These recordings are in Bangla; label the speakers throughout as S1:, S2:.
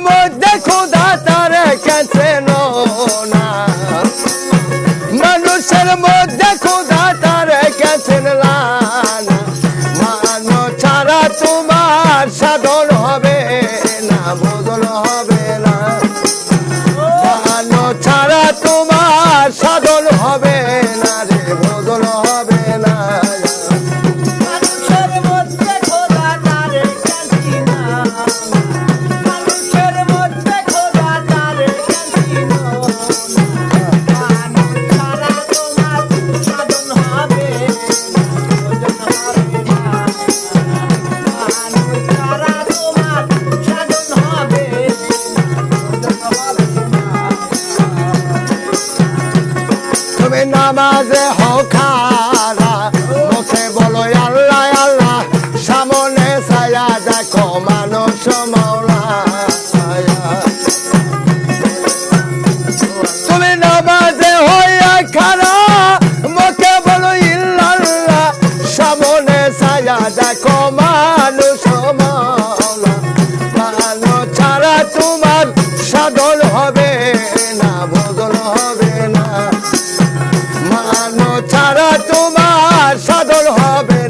S1: মধ্যে খোদা তার কাছে মানুষের মধ্যে খোদা তার কাছে না নামাজে হখারা মুখে বলো, আল্লাহ আল্লাহ, সামনে ছায়া দেখো, মানুষ মৌলা তুমি নামাজে হইয়া খারা, মুখে বলো, ইল্লাল্লাহ, সামনে ছায়া দেখো, মানুষ মৌলা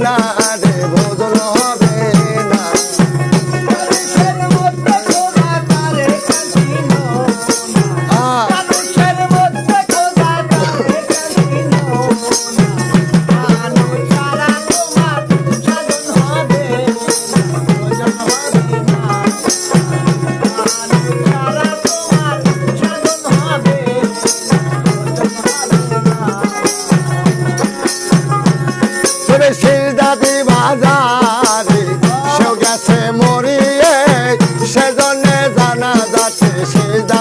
S1: buena. সিজদাতি বাজারে সেও গেছে মরিয়ে সেজন্য জানা যাচ্ছে সিজদা